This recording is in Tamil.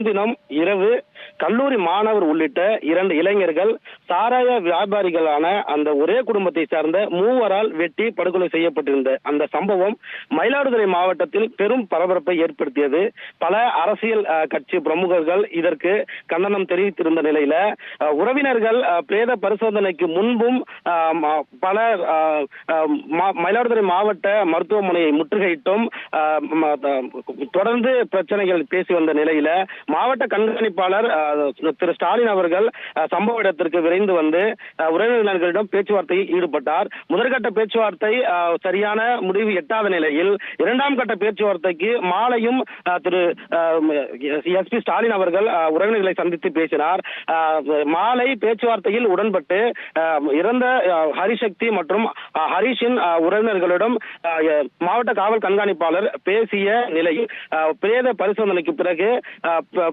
தினம் இரவு கல்லூரி மாணவர் உள்ளிட்ட இரண்டு இளைஞர்கள் சாராய வியாபாரிகளான அந்த ஒரே குடும்பத்தை சார்ந்த மூவரால் வெட்டி படுகொலை செய்யப்பட்டிருந்த அந்த சம்பவம் மயிலாடுதுறை மாவட்டத்தில் பெரும் பரபரப்பை ஏற்படுத்தியது. பல அரசியல் கட்சி பிரமுகர்கள் இதற்கு கண்டனம் தெரிவித்திருந்த நிலையில உறவினர்கள் பிரேத பரிசோதனைக்கு முன்பும் பல அஹ், மா- மயிலாடுதுறை மாவட்ட மருத்துவமனையை முற்றுகையிட்டும் தொடர்ந்து பிரச்சனைகள் பேசி வந்த நிலையில மாவட்ட கண்காணிப்பாளர் திரு ஸ்டாலின் அவர்கள் அஹ், சம்பவ இடத்திற்கு விரைந்து வந்து உறவினர்களிடம் பேச்சுவார்த்தையில் ஈடுபட்டார். முதற்கட்ட பேச்சுவார்த்தை சரியான முடிவு எட்டாத நிலையில் இரண்டாம் கட்ட பேச்சுவார்த்தைக்கு மாலையும் திரு திரு எஸ்பி ஸ்டாலின் அவர்கள் உறவினர்களை சந்தித்து பேசினார். மாலை பேச்சுவார்த்தையில் உடன்பட்டு இறந்த ஹரிசக்தி மற்றும் ஹரிஷின் உறவினர்களிடம் மாவட்ட காவல் கண்காணிப்பாளர் பேசிய நிலையில் பிரேத பரிசோதனைக்கு பிறகு